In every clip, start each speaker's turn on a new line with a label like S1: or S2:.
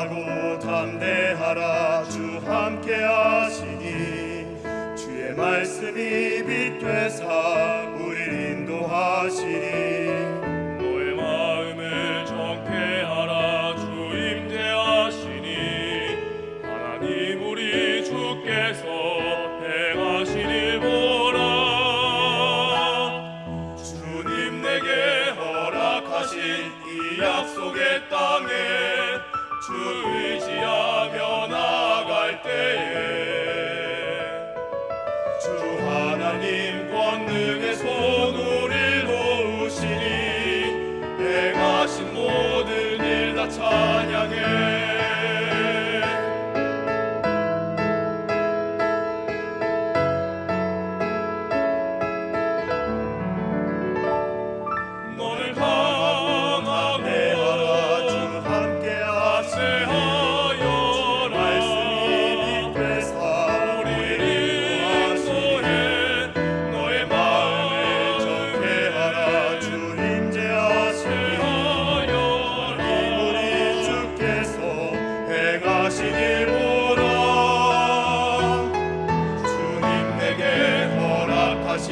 S1: 신뢰하고 담대하라. 주 함께 하시니 주의 말씀이 빛 되사 우리 인도하시니 너의 마음을 정케 하라. 주 임대하시니 하나님 우리 주께서 행하시니 보라. 주님 내게 허락하신 이 약속에 주 의지하며 나갈 때에 주 하나님 권능의 손 우리 도우시니 행하신 모든 일 다 참.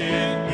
S1: in.